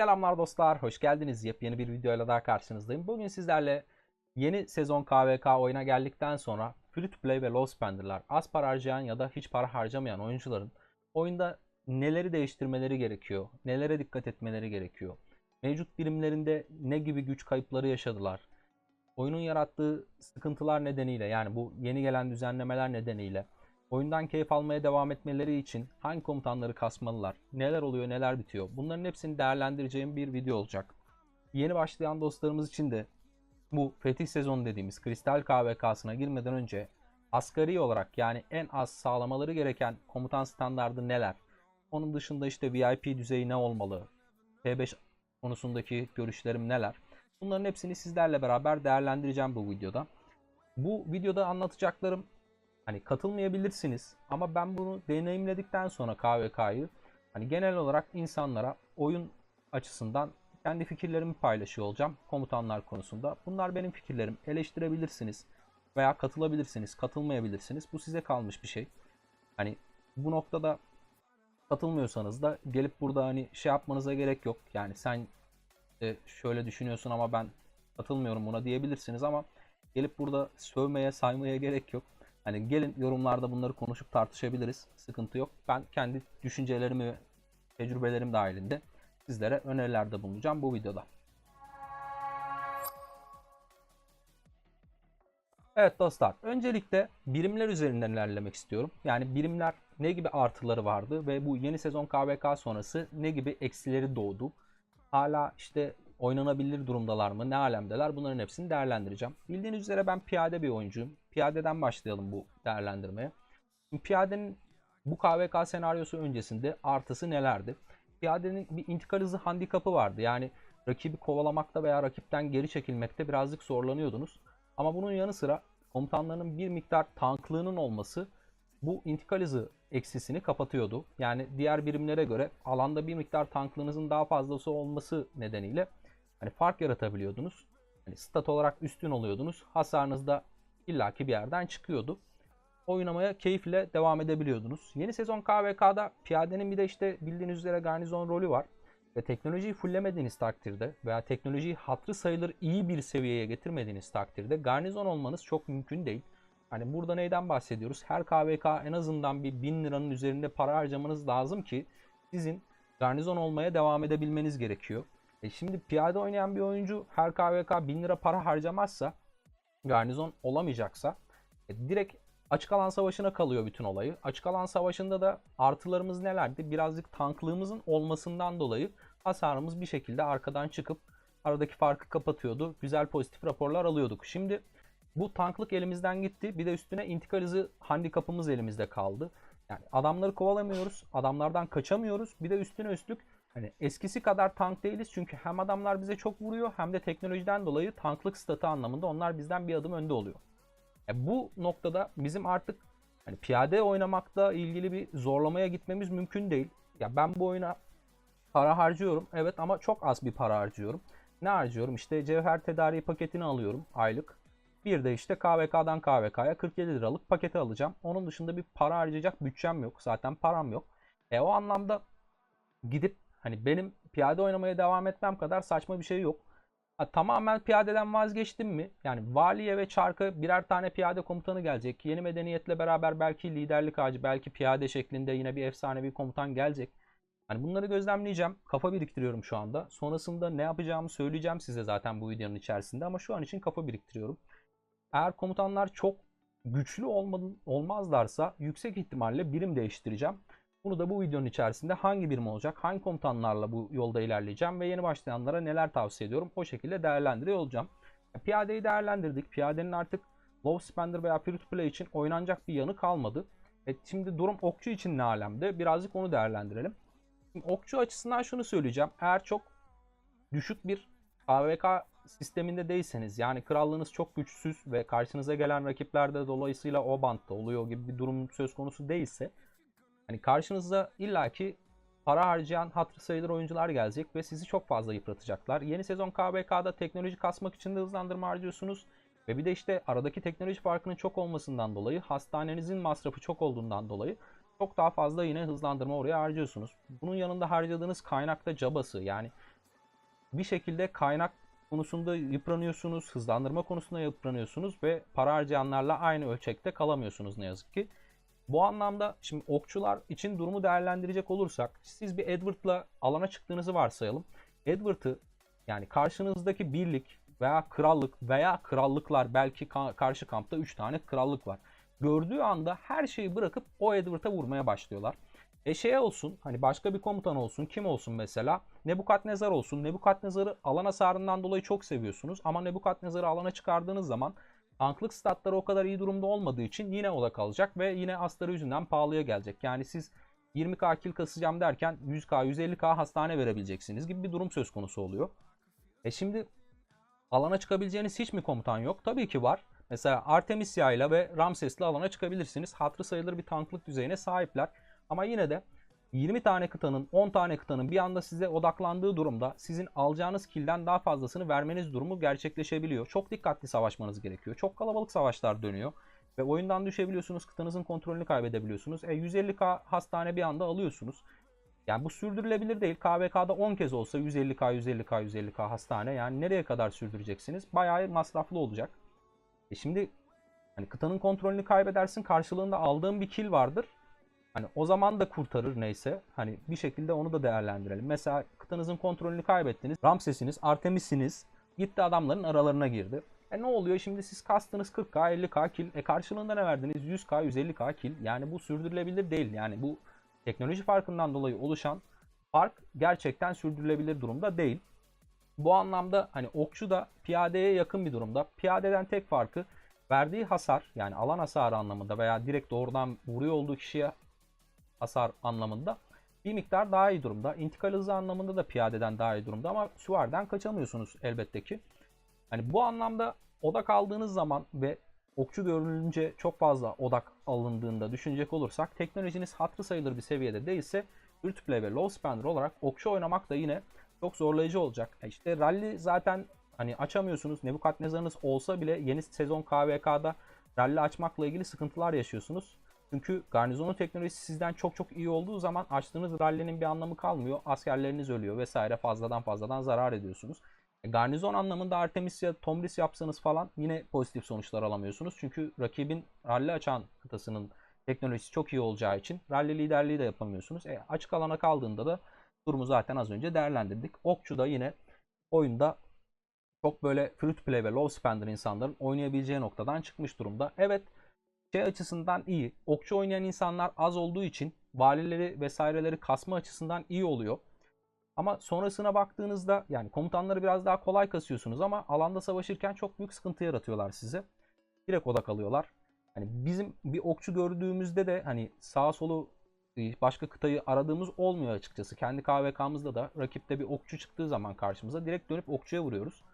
Selamlar dostlar, hoş geldiniz. Yepyeni bir videoyla daha karşınızdayım. Bugün sizlerle yeni sezon KVK oyuna geldikten sonra free to play ve low spender'lar, az para harcayan ya da hiç para harcamayan oyuncuların oyunda neleri değiştirmeleri gerekiyor, nelere dikkat etmeleri gerekiyor, mevcut birimlerinde ne gibi güç kayıpları yaşadılar, oyunun yarattığı sıkıntılar nedeniyle yani bu yeni gelen düzenlemeler nedeniyle oyundan keyif almaya devam etmeleri için hangi komutanları kasmalılar, neler oluyor, neler bitiyor bunların hepsini değerlendireceğim bir video olacak. Yeni başlayan dostlarımız için de bu fetih sezonu dediğimiz kristal KVK'sına girmeden önce asgari olarak yani en az sağlamaları gereken komutan standardı neler? Onun dışında işte VIP düzeyi ne olmalı? T5 konusundaki görüşlerim neler? Bunların hepsini sizlerle beraber değerlendireceğim bu videoda. Bu videoda anlatacaklarım hani katılmayabilirsiniz ama ben bunu deneyimledikten sonra KVK'yı hani genel olarak insanlara oyun açısından kendi fikirlerimi paylaşıyor olacağım komutanlar konusunda. Bunlar benim fikirlerim. Eleştirebilirsiniz veya katılabilirsiniz, katılmayabilirsiniz. Bu size kalmış bir şey. Hani bu noktada katılmıyorsanız da gelip burada hani şey yapmanıza gerek yok. Yani sen e, şöyle düşünüyorsun ama ben katılmıyorum buna diyebilirsiniz ama gelip burada sövmeye, saymaya gerek yok. Hani gelin yorumlarda bunları konuşup tartışabiliriz. Sıkıntı yok. Ben kendi düşüncelerimi tecrübelerim dahilinde sizlere önerilerde bulunacağım bu videoda. Evet dostlar, öncelikle birimler üzerinden ilerlemek istiyorum. Yani birimler ne gibi artıları vardı ve bu yeni sezon KVK sonrası ne gibi eksileri doğdu. Hala işte oynanabilir durumdalar mı, ne alemdeler bunların hepsini değerlendireceğim. Bildiğiniz üzere ben piyade bir oyuncuyum. Piyadeden başlayalım bu değerlendirmeye. Piyadenin bu KVK senaryosu öncesinde artısı nelerdi? Piyadenin bir intikal hızı handikapı vardı. Yani rakibi kovalamakta veya rakipten geri çekilmekte birazcık zorlanıyordunuz. Ama bunun yanı sıra komutanlarının bir miktar tanklığının olması bu intikal hızı eksisini kapatıyordu. Yani diğer birimlere göre alanda bir miktar tanklığınızın daha fazlası olması nedeniyle hani fark yaratabiliyordunuz. Hani stat olarak üstün oluyordunuz. Hasarınız da illaki bir yerden çıkıyordu. Oynamaya keyifle devam edebiliyordunuz. Yeni sezon KVK'da piyadenin bir de işte bildiğiniz üzere garnizon rolü var. Ve teknolojiyi fullemediğiniz takdirde veya teknolojiyi hatırı sayılır iyi bir seviyeye getirmediğiniz takdirde garnizon olmanız çok mümkün değil. Hani burada neyden bahsediyoruz? Her KVK en azından bir 1000 liranın üzerinde para harcamanız lazım ki sizin garnizon olmaya devam edebilmeniz gerekiyor. E şimdi piyade oynayan bir oyuncu her KVK 1000 lira para harcamazsa garnizon olamayacaksa e, direkt açık alan savaşına kalıyor bütün olayı. Açık alan savaşında da artılarımız nelerdi? Birazcık tanklığımızın olmasından dolayı hasarımız bir şekilde arkadan çıkıp aradaki farkı kapatıyordu. Güzel pozitif raporlar alıyorduk. Şimdi bu tanklık elimizden gitti. Bir de üstüne intikal hızı handikapımız elimizde kaldı. Yani adamları kovalamıyoruz. Adamlardan kaçamıyoruz. Bir de üstüne üstlük hani eskisi kadar tank değiliz. Çünkü hem adamlar bize çok vuruyor hem de teknolojiden dolayı tanklık statı anlamında onlar bizden bir adım önde oluyor. E bu noktada bizim artık hani piyade oynamakla ilgili bir zorlamaya gitmemiz mümkün değil. Ya ben bu oyuna para harcıyorum. Evet ama çok az bir para harcıyorum. Ne harcıyorum? İşte cevher tedariği paketini alıyorum aylık. Bir de işte KVK'dan KVK'ya 47 liralık paketi alacağım. Onun dışında bir para harcayacak bütçem yok. Zaten param yok. E o anlamda gidip hani benim piyade oynamaya devam etmem kadar saçma bir şey yok. Ha, tamamen piyadeden vazgeçtim mi? Yani valiye ve çarka birer tane piyade komutanı gelecek. Yeni medeniyetle beraber belki liderlik ağacı, belki piyade şeklinde yine bir efsane bir komutan gelecek. Hani bunları gözlemleyeceğim. Kafa biriktiriyorum şu anda. Sonrasında ne yapacağımı söyleyeceğim size zaten bu videonun içerisinde ama şu an için kafa biriktiriyorum. Eğer komutanlar çok güçlü olmazlarsa yüksek ihtimalle birim değiştireceğim. Bunu da bu videonun içerisinde hangi birim olacak, hangi komutanlarla bu yolda ilerleyeceğim ve yeni başlayanlara neler tavsiye ediyorum o şekilde değerlendiriyor olacağım. Piyadeyi değerlendirdik. Piyadenin artık low spender veya free to play için oynanacak bir yanı kalmadı. E şimdi durum okçu için ne alemde? Birazcık onu değerlendirelim. Şimdi okçu açısından şunu söyleyeceğim. Eğer çok düşük bir AVK sisteminde değilseniz yani krallığınız çok güçsüz ve karşınıza gelen rakipler de dolayısıyla o bantta oluyor gibi bir durum söz konusu değilse hani karşınızda illaki para harcayan hatırı sayılır oyuncular gelecek ve sizi çok fazla yıpratacaklar. Yeni sezon KBK'da teknoloji kasmak için de hızlandırma harcıyorsunuz. Ve bir de işte aradaki teknoloji farkının çok olmasından dolayı hastanenizin masrafı çok olduğundan dolayı çok daha fazla yine hızlandırma oraya harcıyorsunuz. Bunun yanında harcadığınız kaynakta cabası yani bir şekilde kaynak konusunda yıpranıyorsunuz, hızlandırma konusunda yıpranıyorsunuz ve para harcayanlarla aynı ölçekte kalamıyorsunuz ne yazık ki. Bu anlamda şimdi okçular için durumu değerlendirecek olursak siz bir Edward'la alana çıktığınızı varsayalım. Edward'ı yani karşınızdaki birlik veya krallık veya krallıklar belki ka- karşı kampta 3 tane krallık var. Gördüğü anda her şeyi bırakıp o Edward'a vurmaya başlıyorlar. E şey olsun hani başka bir komutan olsun kim olsun mesela Nebukadnezar olsun. Nebukadnezar'ı alan hasarından dolayı çok seviyorsunuz ama Nebukadnezar'ı alana çıkardığınız zaman tanklık statları o kadar iyi durumda olmadığı için yine oda kalacak ve yine astarı yüzünden pahalıya gelecek. Yani siz 20k kill kasacağım derken 100k 150k hastane verebileceksiniz gibi bir durum söz konusu oluyor. E şimdi alana çıkabileceğiniz hiç mi komutan yok? Tabii ki var. Mesela Artemisia ile ve Ramses'le alana çıkabilirsiniz. Hatırı sayılır bir tanklık düzeyine sahipler. Ama yine de 20 tane kıtanın, 10 tane kıtanın bir anda size odaklandığı durumda sizin alacağınız kilden daha fazlasını vermeniz durumu gerçekleşebiliyor. Çok dikkatli savaşmanız gerekiyor. Çok kalabalık savaşlar dönüyor. Ve oyundan düşebiliyorsunuz, kıtanızın kontrolünü kaybedebiliyorsunuz. E 150k hastane bir anda alıyorsunuz. Yani bu sürdürülebilir değil. KVK'da 10 kez olsa 150k, 150k, 150k hastane. Yani nereye kadar sürdüreceksiniz? Bayağı masraflı olacak. E şimdi hani kıtanın kontrolünü kaybedersin. Karşılığında aldığın bir kill vardır. Hani o zaman da kurtarır neyse. Hani bir şekilde onu da değerlendirelim. Mesela kıtanızın kontrolünü kaybettiniz. Ramses'iniz, Artemis'iniz gitti adamların aralarına girdi. E ne oluyor şimdi siz kastınız 40k 50k kill. E karşılığında ne verdiniz? 100k 150k kill. Yani bu sürdürülebilir değil. Yani bu teknoloji farkından dolayı oluşan fark gerçekten sürdürülebilir durumda değil. Bu anlamda hani okçu da piyadeye yakın bir durumda. Piyadeden tek farkı verdiği hasar yani alan hasarı anlamında veya direkt doğrudan vuruyor olduğu kişiye hasar anlamında bir miktar daha iyi durumda. İntikal hızı anlamında da piyadeden daha iyi durumda ama süvariden kaçamıyorsunuz elbette ki. Hani bu anlamda odak aldığınız zaman ve okçu görülünce çok fazla odak alındığında düşünecek olursak teknolojiniz hatırı sayılır bir seviyede değilse play ve low spender olarak okçu oynamak da yine çok zorlayıcı olacak. E işte rally zaten hani açamıyorsunuz. Nebukadnezar'ınız olsa bile yeni sezon KVK'da rally açmakla ilgili sıkıntılar yaşıyorsunuz. Çünkü garnizonun teknolojisi sizden çok çok iyi olduğu zaman açtığınız rally'nin bir anlamı kalmıyor. Askerleriniz ölüyor vesaire fazladan fazladan zarar ediyorsunuz. E, garnizon anlamında Artemis ya Tomris yapsanız falan yine pozitif sonuçlar alamıyorsunuz. Çünkü rakibin rally açan kıtasının teknolojisi çok iyi olacağı için rally liderliği de yapamıyorsunuz. E, açık alana kaldığında da durumu zaten az önce değerlendirdik. Okçu da yine oyunda çok böyle free to play ve low spender insanların oynayabileceği noktadan çıkmış durumda. Evet şey açısından iyi. Okçu oynayan insanlar az olduğu için valileri vesaireleri kasma açısından iyi oluyor. Ama sonrasına baktığınızda yani komutanları biraz daha kolay kasıyorsunuz ama alanda savaşırken çok büyük sıkıntı yaratıyorlar size. Direkt odak alıyorlar. Hani bizim bir okçu gördüğümüzde de hani sağa solu başka kıtayı aradığımız olmuyor açıkçası. Kendi KVK'mızda da rakipte bir okçu çıktığı zaman karşımıza direkt dönüp okçuya vuruyoruz.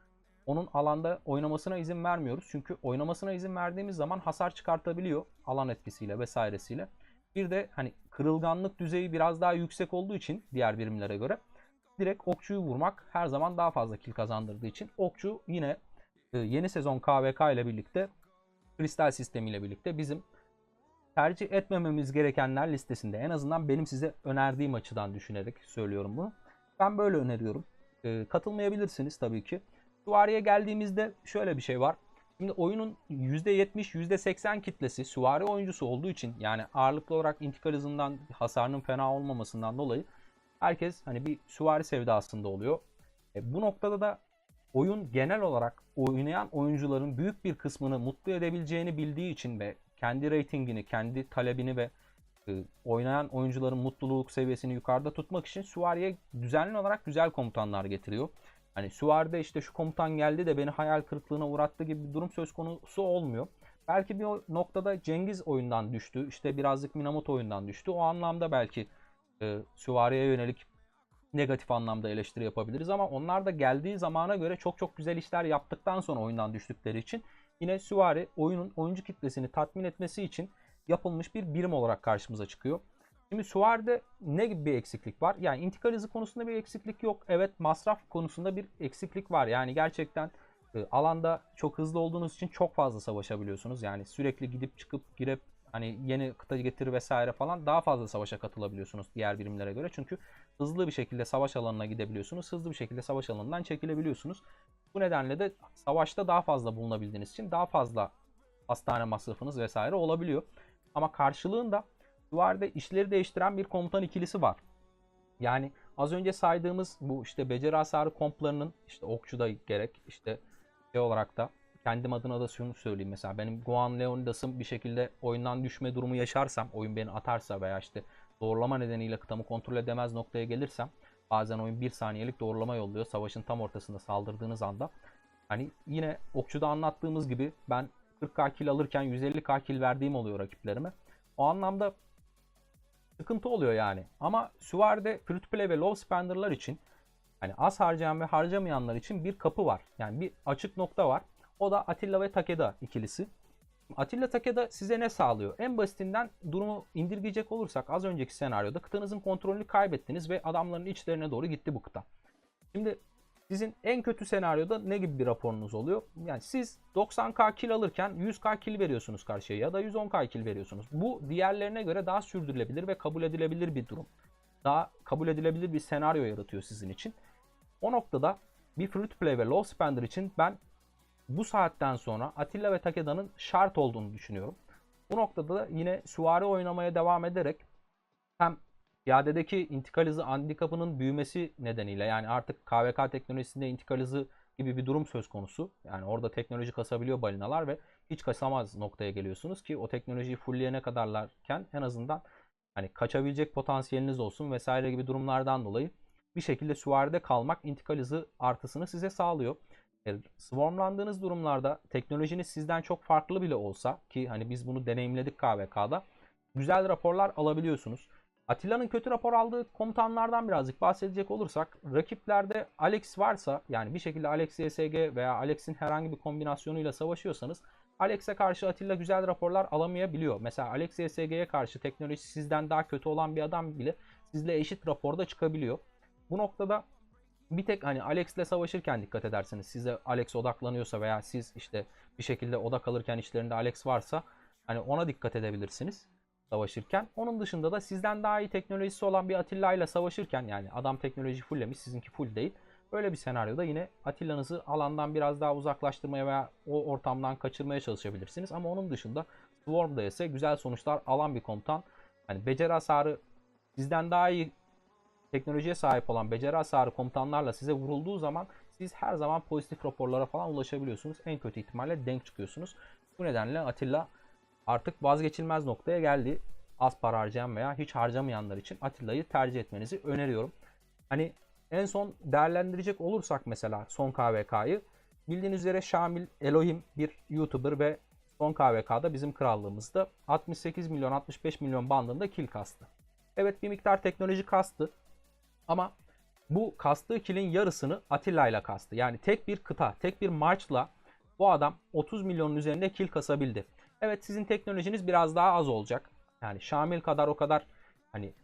Onun alanda oynamasına izin vermiyoruz. Çünkü oynamasına izin verdiğimiz zaman hasar çıkartabiliyor alan etkisiyle vesairesiyle. Bir de hani kırılganlık düzeyi biraz daha yüksek olduğu için diğer birimlere göre direkt okçuyu vurmak her zaman daha fazla kill kazandırdığı için okçu yine yeni sezon KVK ile birlikte kristal sistemiyle birlikte bizim tercih etmememiz gerekenler listesinde. En azından benim size önerdiğim açıdan düşünerek söylüyorum bunu. Ben böyle öneriyorum. E, katılmayabilirsiniz tabii ki. Süvariye geldiğimizde şöyle bir şey var. Şimdi oyunun %70, %80 kitlesi süvari oyuncusu olduğu için yani ağırlıklı olarak intikal hızından, hasarının fena olmamasından dolayı herkes hani bir süvari sevdasında oluyor. E, bu noktada da oyun genel olarak oynayan oyuncuların büyük bir kısmını mutlu edebileceğini bildiği için ve kendi reytingini, kendi talebini ve e, oynayan oyuncuların mutluluk seviyesini yukarıda tutmak için Süvari'ye düzenli olarak güzel komutanlar getiriyor. Hani Süvari'de işte şu komutan geldi de beni hayal kırıklığına uğrattı gibi bir durum söz konusu olmuyor. Belki bir noktada Cengiz oyundan düştü. işte birazcık Minamoto oyundan düştü. O anlamda belki e, Süvari'ye yönelik negatif anlamda eleştiri yapabiliriz ama onlar da geldiği zamana göre çok çok güzel işler yaptıktan sonra oyundan düştükleri için yine Süvari oyunun oyuncu kitlesini tatmin etmesi için yapılmış bir birim olarak karşımıza çıkıyor. Şimdi Süvari'de ne gibi bir eksiklik var? Yani intikal hızı konusunda bir eksiklik yok. Evet masraf konusunda bir eksiklik var. Yani gerçekten e, alanda çok hızlı olduğunuz için çok fazla savaşabiliyorsunuz. Yani sürekli gidip çıkıp girip hani yeni kıta getir vesaire falan daha fazla savaşa katılabiliyorsunuz diğer birimlere göre. Çünkü hızlı bir şekilde savaş alanına gidebiliyorsunuz. Hızlı bir şekilde savaş alanından çekilebiliyorsunuz. Bu nedenle de savaşta daha fazla bulunabildiğiniz için daha fazla hastane masrafınız vesaire olabiliyor. Ama karşılığında duvarda işleri değiştiren bir komutan ikilisi var. Yani az önce saydığımız bu işte beceri hasarı komplarının işte okçuda gerek işte şey olarak da kendim adına da şunu söyleyeyim mesela benim Guan Leonidas'ım bir şekilde oyundan düşme durumu yaşarsam oyun beni atarsa veya işte doğrulama nedeniyle kıtamı kontrol edemez noktaya gelirsem bazen oyun bir saniyelik doğrulama yolluyor savaşın tam ortasında saldırdığınız anda hani yine okçuda anlattığımız gibi ben 40k kill alırken 150k kill verdiğim oluyor rakiplerime. O anlamda sıkıntı oluyor yani. Ama süvaride free to play ve low spender'lar için hani az harcayan ve harcamayanlar için bir kapı var. Yani bir açık nokta var. O da Atilla ve Takeda ikilisi. Atilla Takeda size ne sağlıyor? En basitinden durumu indirgeyecek olursak az önceki senaryoda kıtanızın kontrolünü kaybettiniz ve adamların içlerine doğru gitti bu kıta. Şimdi sizin en kötü senaryoda ne gibi bir raporunuz oluyor? Yani siz 90k kill alırken 100k kill veriyorsunuz karşıya ya da 110k kill veriyorsunuz. Bu diğerlerine göre daha sürdürülebilir ve kabul edilebilir bir durum. Daha kabul edilebilir bir senaryo yaratıyor sizin için. O noktada bir free to play ve low spender için ben bu saatten sonra Atilla ve Takeda'nın şart olduğunu düşünüyorum. Bu noktada da yine süvari oynamaya devam ederek hem piyadedeki intikal hızı handikapının büyümesi nedeniyle yani artık KVK teknolojisinde intikal hızı gibi bir durum söz konusu. Yani orada teknoloji kasabiliyor balinalar ve hiç kasamaz noktaya geliyorsunuz ki o teknolojiyi fullleyene kadarlarken en azından hani kaçabilecek potansiyeliniz olsun vesaire gibi durumlardan dolayı bir şekilde süvaride kalmak intikal hızı artısını size sağlıyor. E, swarmlandığınız durumlarda teknolojiniz sizden çok farklı bile olsa ki hani biz bunu deneyimledik KVK'da güzel raporlar alabiliyorsunuz. Atilla'nın kötü rapor aldığı komutanlardan birazcık bahsedecek olursak rakiplerde Alex varsa yani bir şekilde Alex YSG veya Alex'in herhangi bir kombinasyonuyla savaşıyorsanız Alex'e karşı Atilla güzel raporlar alamayabiliyor. Mesela Alex YSG'ye karşı teknolojisi sizden daha kötü olan bir adam bile sizle eşit raporda çıkabiliyor. Bu noktada bir tek hani Alex'le savaşırken dikkat ederseniz size Alex odaklanıyorsa veya siz işte bir şekilde odak alırken içlerinde Alex varsa hani ona dikkat edebilirsiniz savaşırken. Onun dışında da sizden daha iyi teknolojisi olan bir Atilla ile savaşırken yani adam teknoloji fulllemiş sizinki full değil. Böyle bir senaryoda yine Atilla'nızı alandan biraz daha uzaklaştırmaya veya o ortamdan kaçırmaya çalışabilirsiniz. Ama onun dışında Swarm'da ise güzel sonuçlar alan bir komutan. Yani beceri hasarı sizden daha iyi teknolojiye sahip olan beceri hasarı komutanlarla size vurulduğu zaman siz her zaman pozitif raporlara falan ulaşabiliyorsunuz. En kötü ihtimalle denk çıkıyorsunuz. Bu nedenle Atilla artık vazgeçilmez noktaya geldi. Az para harcayan veya hiç harcamayanlar için Atilla'yı tercih etmenizi öneriyorum. Hani en son değerlendirecek olursak mesela son KVK'yı bildiğiniz üzere Şamil Elohim bir YouTuber ve son KVK'da bizim krallığımızda 68 milyon 65 milyon bandında kill kastı. Evet bir miktar teknoloji kastı ama bu kastığı kill'in yarısını Atilla ile kastı. Yani tek bir kıta, tek bir marchla bu adam 30 milyonun üzerinde kill kasabildi. Evet sizin teknolojiniz biraz daha az olacak. Yani Şamil kadar o kadar hani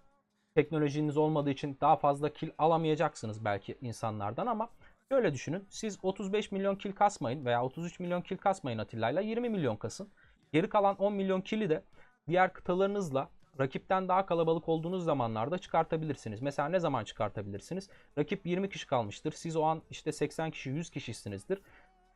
teknolojiniz olmadığı için daha fazla kill alamayacaksınız belki insanlardan ama şöyle düşünün. Siz 35 milyon kill kasmayın veya 33 milyon kill kasmayın Atilla'yla 20 milyon kasın. Geri kalan 10 milyon kill'i de diğer kıtalarınızla rakipten daha kalabalık olduğunuz zamanlarda çıkartabilirsiniz. Mesela ne zaman çıkartabilirsiniz? Rakip 20 kişi kalmıştır. Siz o an işte 80 kişi 100 kişisinizdir.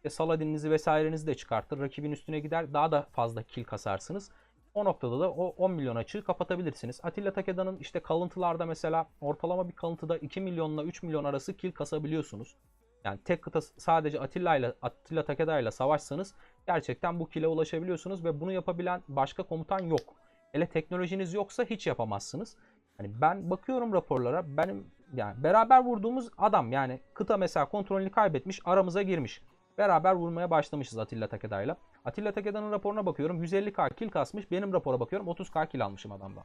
İşte Saladin'inizi vesairenizi de çıkartır. Rakibin üstüne gider. Daha da fazla kill kasarsınız. O noktada da o 10 milyon açığı kapatabilirsiniz. Atilla Takeda'nın işte kalıntılarda mesela ortalama bir kalıntıda 2 milyonla 3 milyon arası kill kasabiliyorsunuz. Yani tek kıta sadece Atilla ile Atilla Takeda ile savaşsanız gerçekten bu kile ulaşabiliyorsunuz ve bunu yapabilen başka komutan yok. Hele teknolojiniz yoksa hiç yapamazsınız. Hani ben bakıyorum raporlara benim yani beraber vurduğumuz adam yani kıta mesela kontrolünü kaybetmiş aramıza girmiş. Beraber vurmaya başlamışız Atilla Takeda'yla. Atilla Takeda'nın raporuna bakıyorum 150k kill kasmış. Benim rapora bakıyorum 30k kill almışım adamdan.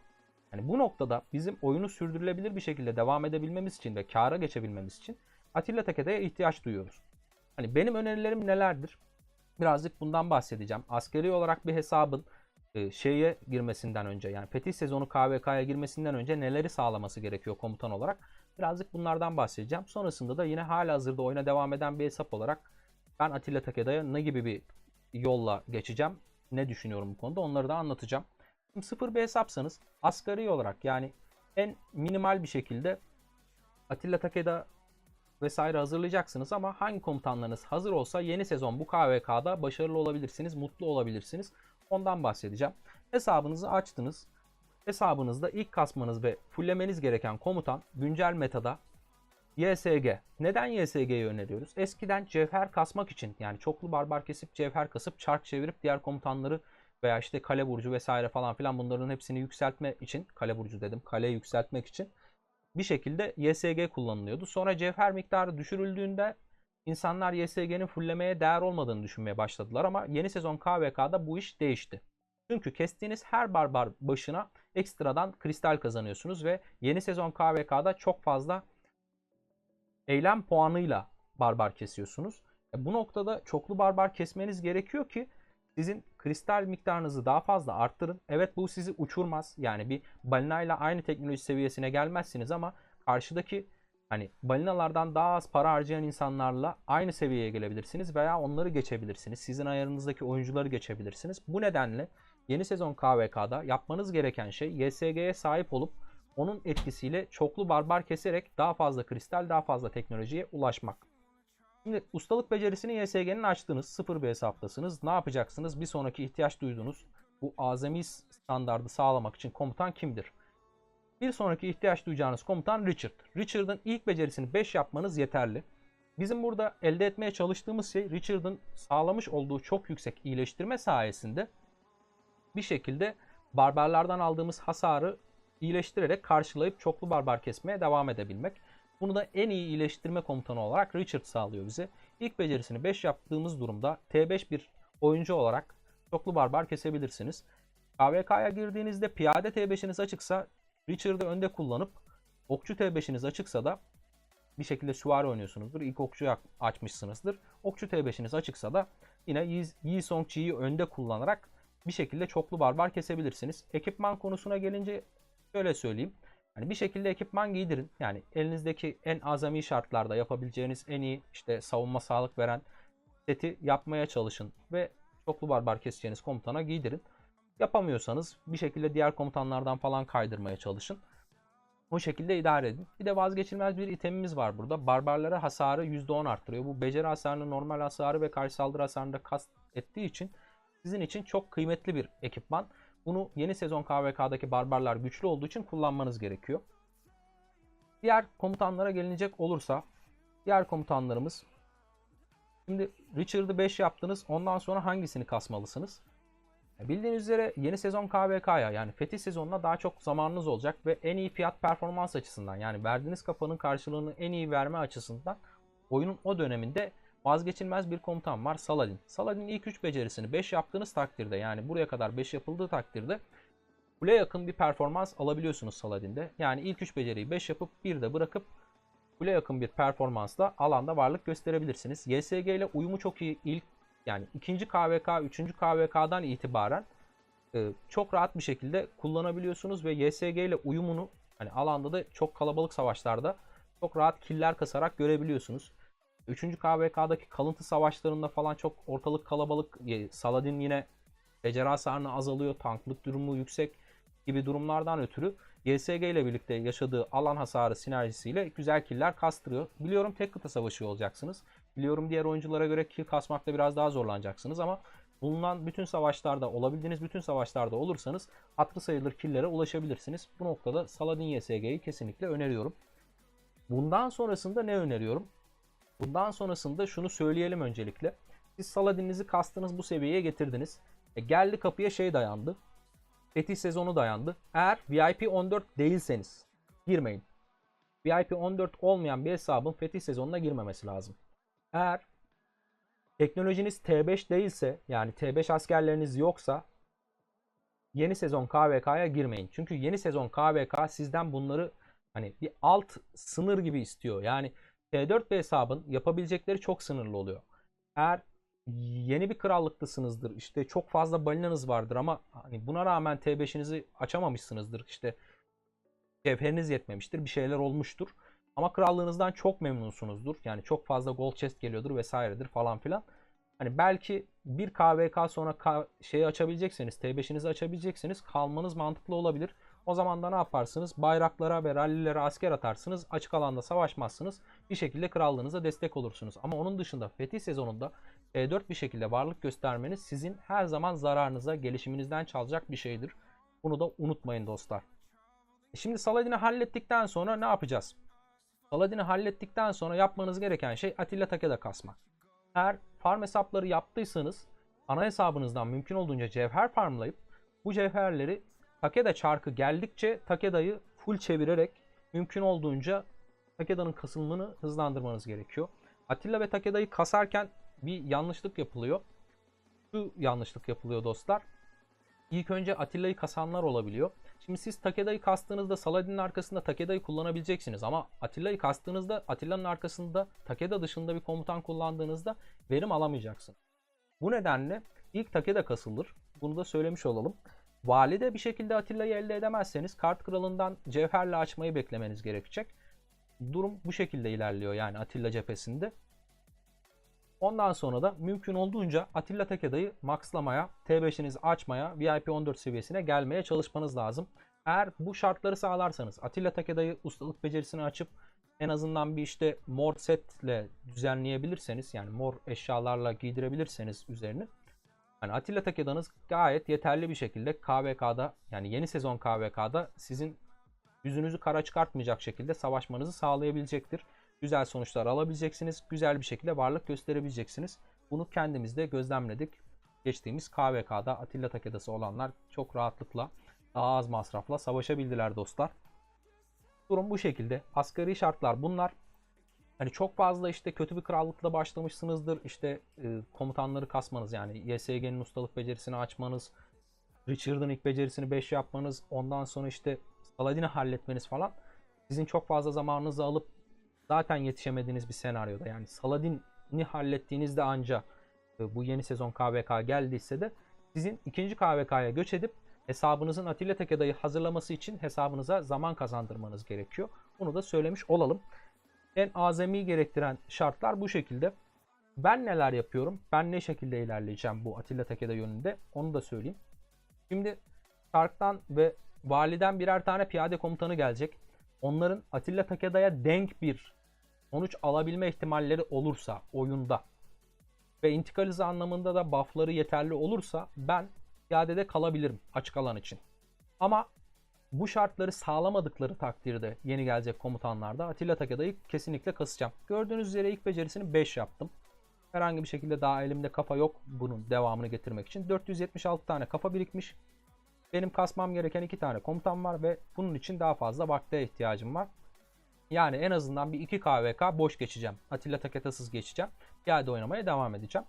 Yani bu noktada bizim oyunu sürdürülebilir bir şekilde devam edebilmemiz için ve kâra geçebilmemiz için Atilla Takeda'ya ihtiyaç duyuyoruz. Hani benim önerilerim nelerdir? Birazcık bundan bahsedeceğim. Askeri olarak bir hesabın e, şeye girmesinden önce yani Petit sezonu KVK'ya girmesinden önce neleri sağlaması gerekiyor komutan olarak birazcık bunlardan bahsedeceğim. Sonrasında da yine hala hazırda oyuna devam eden bir hesap olarak ben Atilla Takeda'ya ne gibi bir yolla geçeceğim, ne düşünüyorum bu konuda onları da anlatacağım. Şimdi sıfır bir hesapsanız asgari olarak yani en minimal bir şekilde Atilla Takeda vesaire hazırlayacaksınız ama hangi komutanlarınız hazır olsa yeni sezon bu KVK'da başarılı olabilirsiniz, mutlu olabilirsiniz. Ondan bahsedeceğim. Hesabınızı açtınız. Hesabınızda ilk kasmanız ve fullemeniz gereken komutan güncel metada YSG. Neden YSG'yi öneriyoruz? Eskiden cevher kasmak için yani çoklu barbar kesip cevher kasıp çark çevirip diğer komutanları veya işte kale burcu vesaire falan filan bunların hepsini yükseltme için kale burcu dedim kale yükseltmek için bir şekilde YSG kullanılıyordu. Sonra cevher miktarı düşürüldüğünde insanlar YSG'nin fullemeye değer olmadığını düşünmeye başladılar ama yeni sezon KVK'da bu iş değişti. Çünkü kestiğiniz her barbar başına ekstradan kristal kazanıyorsunuz ve yeni sezon KVK'da çok fazla eylem puanıyla barbar kesiyorsunuz. E bu noktada çoklu barbar kesmeniz gerekiyor ki sizin kristal miktarınızı daha fazla arttırın. Evet bu sizi uçurmaz. Yani bir balina ile aynı teknoloji seviyesine gelmezsiniz ama karşıdaki hani balinalardan daha az para harcayan insanlarla aynı seviyeye gelebilirsiniz veya onları geçebilirsiniz. Sizin ayarınızdaki oyuncuları geçebilirsiniz. Bu nedenle yeni sezon KVK'da yapmanız gereken şey YSG'ye sahip olup onun etkisiyle çoklu barbar keserek daha fazla kristal, daha fazla teknolojiye ulaşmak. Şimdi ustalık becerisini YSG'nin açtınız. Sıfır bir hesaptasınız. Ne yapacaksınız? Bir sonraki ihtiyaç duyduğunuz bu azami standardı sağlamak için komutan kimdir? Bir sonraki ihtiyaç duyacağınız komutan Richard. Richard'ın ilk becerisini 5 yapmanız yeterli. Bizim burada elde etmeye çalıştığımız şey Richard'ın sağlamış olduğu çok yüksek iyileştirme sayesinde bir şekilde barbarlardan aldığımız hasarı iyileştirerek karşılayıp çoklu barbar kesmeye devam edebilmek. Bunu da en iyi iyileştirme komutanı olarak Richard sağlıyor bize. İlk becerisini 5 yaptığımız durumda T5 bir oyuncu olarak çoklu barbar kesebilirsiniz. KVK'ya girdiğinizde piyade T5'iniz açıksa Richard'ı önde kullanıp okçu T5'iniz açıksa da bir şekilde süvari oynuyorsunuzdur. İlk okçuyu açmışsınızdır. Okçu T5'iniz açıksa da yine Yi Song Chi'yi önde kullanarak bir şekilde çoklu barbar kesebilirsiniz. Ekipman konusuna gelince şöyle söyleyeyim. Yani bir şekilde ekipman giydirin. Yani elinizdeki en azami şartlarda yapabileceğiniz en iyi işte savunma sağlık veren seti yapmaya çalışın ve çoklu barbar keseceğiniz komutana giydirin. Yapamıyorsanız bir şekilde diğer komutanlardan falan kaydırmaya çalışın. O şekilde idare edin. Bir de vazgeçilmez bir itemimiz var burada. Barbarlara hasarı %10 arttırıyor. Bu beceri hasarını normal hasarı ve karşı saldırı hasarını da kast ettiği için sizin için çok kıymetli bir ekipman. Bunu yeni sezon KVK'daki barbarlar güçlü olduğu için kullanmanız gerekiyor. Diğer komutanlara gelinecek olursa diğer komutanlarımız şimdi Richard'ı 5 yaptınız. Ondan sonra hangisini kasmalısınız? Bildiğiniz üzere yeni sezon KVK'ya yani fetih sezonuna daha çok zamanınız olacak ve en iyi fiyat performans açısından yani verdiğiniz kafanın karşılığını en iyi verme açısından oyunun o döneminde vazgeçilmez bir komutan var Saladin. Saladin'in ilk 3 becerisini 5 yaptığınız takdirde yani buraya kadar 5 yapıldığı takdirde kule yakın bir performans alabiliyorsunuz Saladin'de. Yani ilk 3 beceriyi 5 yapıp bir de bırakıp kule yakın bir performansla alanda varlık gösterebilirsiniz. YSG ile uyumu çok iyi. İlk yani ikinci KVK, üçüncü KVK'dan itibaren e, çok rahat bir şekilde kullanabiliyorsunuz ve YSG ile uyumunu hani alanda da çok kalabalık savaşlarda çok rahat killer kasarak görebiliyorsunuz. 3. KVK'daki kalıntı savaşlarında falan çok ortalık kalabalık. Saladin yine beceri hasarını azalıyor. Tanklık durumu yüksek gibi durumlardan ötürü YSG ile birlikte yaşadığı alan hasarı sinerjisiyle güzel killer kastırıyor. Biliyorum tek kıta savaşı olacaksınız. Biliyorum diğer oyunculara göre kill kasmakta biraz daha zorlanacaksınız ama bulunan bütün savaşlarda, olabildiğiniz bütün savaşlarda olursanız hatırı sayılır killere ulaşabilirsiniz. Bu noktada Saladin YSG'yi kesinlikle öneriyorum. Bundan sonrasında ne öneriyorum? Bundan sonrasında şunu söyleyelim öncelikle. Siz Saladin'inizi kastınız bu seviyeye getirdiniz. E geldi kapıya şey dayandı. Fetih sezonu dayandı. Eğer VIP 14 değilseniz girmeyin. VIP 14 olmayan bir hesabın fetih sezonuna girmemesi lazım. Eğer teknolojiniz T5 değilse yani T5 askerleriniz yoksa yeni sezon KVK'ya girmeyin. Çünkü yeni sezon KVK sizden bunları hani bir alt sınır gibi istiyor. Yani T4 bir hesabın yapabilecekleri çok sınırlı oluyor. Eğer yeni bir krallıktasınızdır. işte çok fazla balinanız vardır ama hani buna rağmen T5'inizi açamamışsınızdır. İşte cevheriniz yetmemiştir. Bir şeyler olmuştur. Ama krallığınızdan çok memnunsunuzdur. Yani çok fazla gold chest geliyordur vesairedir falan filan. Hani belki bir KVK sonra K şeyi açabilecekseniz, T5'inizi açabilecekseniz kalmanız mantıklı olabilir. O zaman da ne yaparsınız? Bayraklara ve rallilere asker atarsınız. Açık alanda savaşmazsınız. Bir şekilde krallığınıza destek olursunuz. Ama onun dışında fetih sezonunda E4 bir şekilde varlık göstermeniz sizin her zaman zararınıza, gelişiminizden çalacak bir şeydir. Bunu da unutmayın dostlar. Şimdi Saladin'i hallettikten sonra ne yapacağız? Saladin'i hallettikten sonra yapmanız gereken şey Atilla Takeda kasmak. Eğer farm hesapları yaptıysanız ana hesabınızdan mümkün olduğunca cevher farmlayıp bu cevherleri Takeda çarkı geldikçe Takeda'yı full çevirerek mümkün olduğunca Takeda'nın kasılımını hızlandırmanız gerekiyor. Atilla ve Takeda'yı kasarken bir yanlışlık yapılıyor. Şu yanlışlık yapılıyor dostlar. İlk önce Atilla'yı kasanlar olabiliyor. Şimdi siz Takeda'yı kastığınızda Saladin'in arkasında Takeda'yı kullanabileceksiniz ama Atilla'yı kastığınızda Atilla'nın arkasında Takeda dışında bir komutan kullandığınızda verim alamayacaksın. Bu nedenle ilk Takeda kasılır. Bunu da söylemiş olalım. Valide bir şekilde Atilla'yı elde edemezseniz kart kralından cevherle açmayı beklemeniz gerekecek. Durum bu şekilde ilerliyor yani Atilla cephesinde. Ondan sonra da mümkün olduğunca Atilla Takeda'yı maxlamaya, T5'inizi açmaya, VIP 14 seviyesine gelmeye çalışmanız lazım. Eğer bu şartları sağlarsanız Atilla Takeda'yı ustalık becerisini açıp en azından bir işte mor setle düzenleyebilirseniz yani mor eşyalarla giydirebilirseniz üzerini Hani Atilla Takeda'nız gayet yeterli bir şekilde KVK'da yani yeni sezon KVK'da sizin yüzünüzü kara çıkartmayacak şekilde savaşmanızı sağlayabilecektir. Güzel sonuçlar alabileceksiniz. Güzel bir şekilde varlık gösterebileceksiniz. Bunu kendimiz de gözlemledik. Geçtiğimiz KVK'da Atilla Takeda'sı olanlar çok rahatlıkla daha az masrafla savaşabildiler dostlar. Durum bu şekilde. Asgari şartlar bunlar. Hani çok fazla işte kötü bir krallıkla başlamışsınızdır. İşte e, komutanları kasmanız yani YSG'nin ustalık becerisini açmanız, Richard'ın ilk becerisini 5 yapmanız, ondan sonra işte Saladin'i halletmeniz falan sizin çok fazla zamanınızı alıp zaten yetişemediğiniz bir senaryoda. Yani Saladin'i hallettiğinizde anca e, bu yeni sezon KVK geldiyse de sizin ikinci KVK'ya göç edip hesabınızın Atilla Takeda'yı hazırlaması için hesabınıza zaman kazandırmanız gerekiyor. Bunu da söylemiş olalım en azami gerektiren şartlar bu şekilde. Ben neler yapıyorum? Ben ne şekilde ilerleyeceğim bu Atilla Takeda yönünde? Onu da söyleyeyim. Şimdi Tark'tan ve Vali'den birer tane piyade komutanı gelecek. Onların Atilla Takeda'ya denk bir sonuç alabilme ihtimalleri olursa oyunda ve intikal hızı anlamında da buffları yeterli olursa ben piyadede kalabilirim açık alan için. Ama bu şartları sağlamadıkları takdirde yeni gelecek komutanlarda Atilla Takeda'yı kesinlikle kasacağım. Gördüğünüz üzere ilk becerisini 5 yaptım. Herhangi bir şekilde daha elimde kafa yok bunun devamını getirmek için. 476 tane kafa birikmiş. Benim kasmam gereken 2 tane komutan var ve bunun için daha fazla vakte ihtiyacım var. Yani en azından bir 2 KVK boş geçeceğim. Atilla Takeda'sız geçeceğim. Piyade oynamaya devam edeceğim.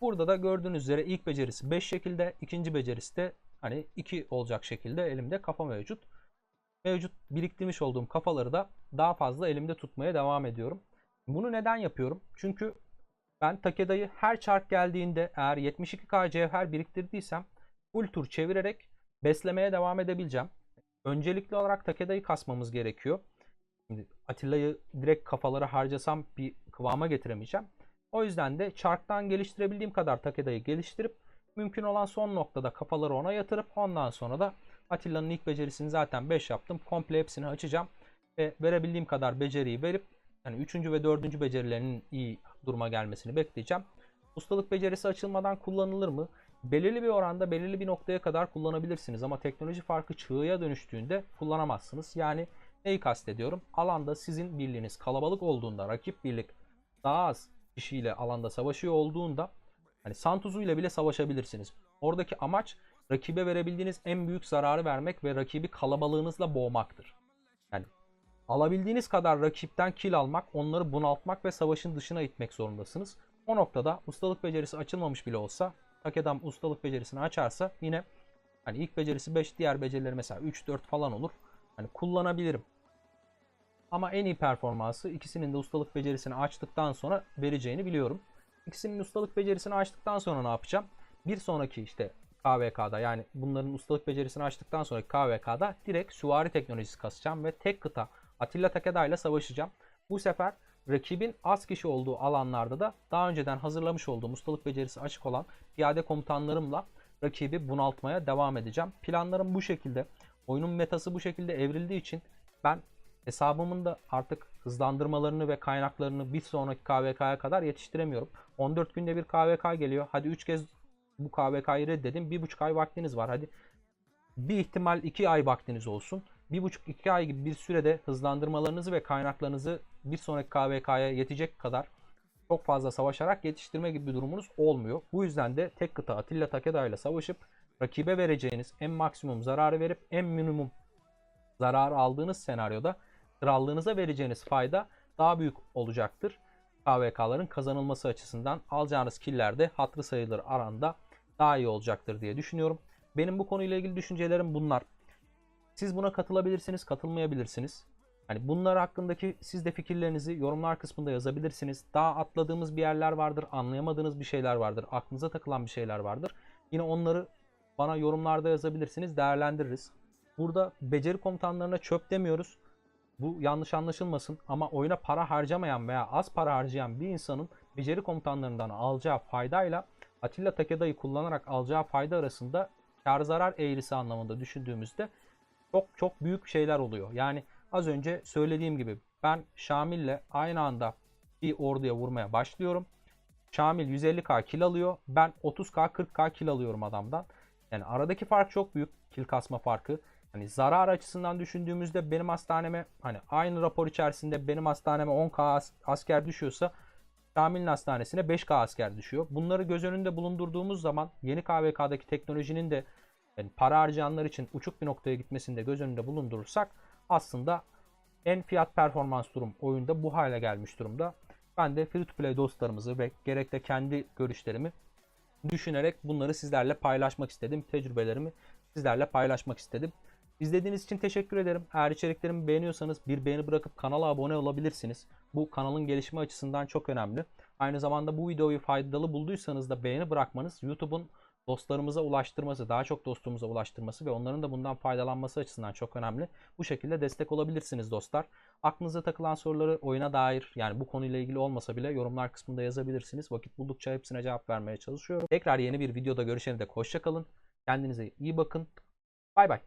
Burada da gördüğünüz üzere ilk becerisi 5 şekilde, ikinci becerisi de hani 2 olacak şekilde elimde kafa mevcut. Mevcut biriktirmiş olduğum kafaları da daha fazla elimde tutmaya devam ediyorum. Bunu neden yapıyorum? Çünkü ben Takeda'yı her çark geldiğinde eğer 72k cevher biriktirdiysem full tur çevirerek beslemeye devam edebileceğim. Öncelikli olarak Takeda'yı kasmamız gerekiyor. Şimdi Atilla'yı direkt kafalara harcasam bir kıvama getiremeyeceğim. O yüzden de çarktan geliştirebildiğim kadar Takeda'yı geliştirip Mümkün olan son noktada kafaları ona yatırıp ondan sonra da Atilla'nın ilk becerisini zaten 5 yaptım. Komple hepsini açacağım. Ve verebildiğim kadar beceriyi verip yani 3. ve 4. becerilerinin iyi duruma gelmesini bekleyeceğim. Ustalık becerisi açılmadan kullanılır mı? Belirli bir oranda belirli bir noktaya kadar kullanabilirsiniz ama teknoloji farkı çığıya dönüştüğünde kullanamazsınız. Yani neyi kastediyorum? Alanda sizin birliğiniz kalabalık olduğunda, rakip birlik daha az kişiyle alanda savaşıyor olduğunda Hani Santuzu ile bile savaşabilirsiniz. Oradaki amaç rakibe verebildiğiniz en büyük zararı vermek ve rakibi kalabalığınızla boğmaktır. Yani alabildiğiniz kadar rakipten kill almak, onları bunaltmak ve savaşın dışına itmek zorundasınız. O noktada ustalık becerisi açılmamış bile olsa Takedam ustalık becerisini açarsa yine hani ilk becerisi 5 diğer becerileri mesela 3-4 falan olur. Hani kullanabilirim. Ama en iyi performansı ikisinin de ustalık becerisini açtıktan sonra vereceğini biliyorum. İkisinin ustalık becerisini açtıktan sonra ne yapacağım? Bir sonraki işte KVK'da yani bunların ustalık becerisini açtıktan sonraki KVK'da direkt süvari teknolojisi kasacağım ve tek kıta Atilla Takeda ile savaşacağım. Bu sefer rakibin az kişi olduğu alanlarda da daha önceden hazırlamış olduğum ustalık becerisi açık olan piyade komutanlarımla rakibi bunaltmaya devam edeceğim. Planlarım bu şekilde. oyunun metası bu şekilde evrildiği için ben hesabımın da artık hızlandırmalarını ve kaynaklarını bir sonraki KVK'ya kadar yetiştiremiyorum. 14 günde bir KVK geliyor. Hadi 3 kez bu KVK'yı reddedin. 1,5 ay vaktiniz var. Hadi bir ihtimal 2 ay vaktiniz olsun. 1,5-2 ay gibi bir sürede hızlandırmalarınızı ve kaynaklarınızı bir sonraki KVK'ya yetecek kadar çok fazla savaşarak yetiştirme gibi bir durumunuz olmuyor. Bu yüzden de tek kıta Atilla Takeda ile savaşıp rakibe vereceğiniz en maksimum zararı verip en minimum zararı aldığınız senaryoda krallığınıza vereceğiniz fayda daha büyük olacaktır. KVK'ların kazanılması açısından alacağınız killer de hatırı sayılır aranda daha iyi olacaktır diye düşünüyorum. Benim bu konuyla ilgili düşüncelerim bunlar. Siz buna katılabilirsiniz, katılmayabilirsiniz. Hani bunlar hakkındaki siz de fikirlerinizi yorumlar kısmında yazabilirsiniz. Daha atladığımız bir yerler vardır, anlayamadığınız bir şeyler vardır, aklınıza takılan bir şeyler vardır. Yine onları bana yorumlarda yazabilirsiniz, değerlendiririz. Burada beceri komutanlarına çöp demiyoruz. Bu yanlış anlaşılmasın ama oyuna para harcamayan veya az para harcayan bir insanın beceri komutanlarından alacağı faydayla Atilla Takeda'yı kullanarak alacağı fayda arasında kar zarar eğrisi anlamında düşündüğümüzde çok çok büyük şeyler oluyor. Yani az önce söylediğim gibi ben Şamil'le aynı anda bir orduya vurmaya başlıyorum. Şamil 150k kill alıyor. Ben 30k 40k kill alıyorum adamdan. Yani aradaki fark çok büyük. Kill kasma farkı. Hani zarar açısından düşündüğümüzde benim hastaneme hani aynı rapor içerisinde benim hastaneme 10k as- asker düşüyorsa Şamil'in hastanesine 5k asker düşüyor. Bunları göz önünde bulundurduğumuz zaman yeni KVK'daki teknolojinin de yani para harcayanlar için uçuk bir noktaya gitmesini de göz önünde bulundurursak aslında en fiyat performans durum oyunda bu hale gelmiş durumda. Ben de free to play dostlarımızı ve gerek de kendi görüşlerimi düşünerek bunları sizlerle paylaşmak istedim. Tecrübelerimi sizlerle paylaşmak istedim. İzlediğiniz için teşekkür ederim. Eğer içeriklerimi beğeniyorsanız bir beğeni bırakıp kanala abone olabilirsiniz. Bu kanalın gelişimi açısından çok önemli. Aynı zamanda bu videoyu faydalı bulduysanız da beğeni bırakmanız YouTube'un dostlarımıza ulaştırması, daha çok dostumuza ulaştırması ve onların da bundan faydalanması açısından çok önemli. Bu şekilde destek olabilirsiniz dostlar. Aklınıza takılan soruları oyuna dair yani bu konuyla ilgili olmasa bile yorumlar kısmında yazabilirsiniz. Vakit buldukça hepsine cevap vermeye çalışıyorum. Tekrar yeni bir videoda görüşene dek hoşçakalın. Kendinize iyi bakın. Bay bay.